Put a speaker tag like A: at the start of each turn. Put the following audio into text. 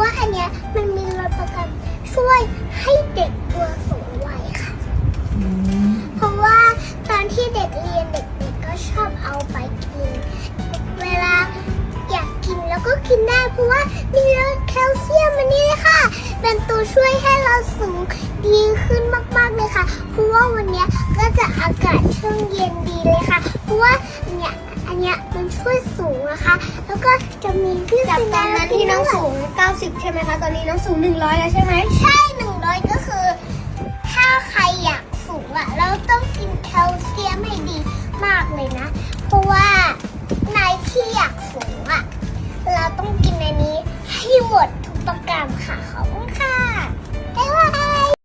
A: ว่าอันเนี้ยมันมีรสประกันช่วยให้เด็กตัวสูงวัยค่ะ
B: อืม
A: เพราะว่าตอนที่เด็กเรียนเด็กๆก็ชอบเอาไปกิน เวลาอยากกินแล้วก็กินได้เพราะว่ามีรสแคลเซียมอันนี้เลยค่ะ เป็นตัวช่วยให้เราสูงดีขึ้นมากๆเลยค่ะ เพราะว่าวันเนี้ยก็จะอากาศช่วงเย็นดีเลยค่ะ เพราะว่าเนี่ย อันเนี้ยมันช่วยสูงนะคะ แล้วก็จะมีพี่
C: จากตอนนั้นที่น้องสูง 90 ใช่ไหมคะ ตอนนี้น้องสูง 100 แล้วใช่ไหม
A: ใช่หนึ่งร้อยก็คือ ถ้าใครอยากสูงอะเราต้องกินแคลเซียมให้ดีมากเลยนะ เพราะว่าในที่อยากสูงอะเราต้องกินในนี้ให้หมดทุกประการค่ะ ขอบคุณค่ะ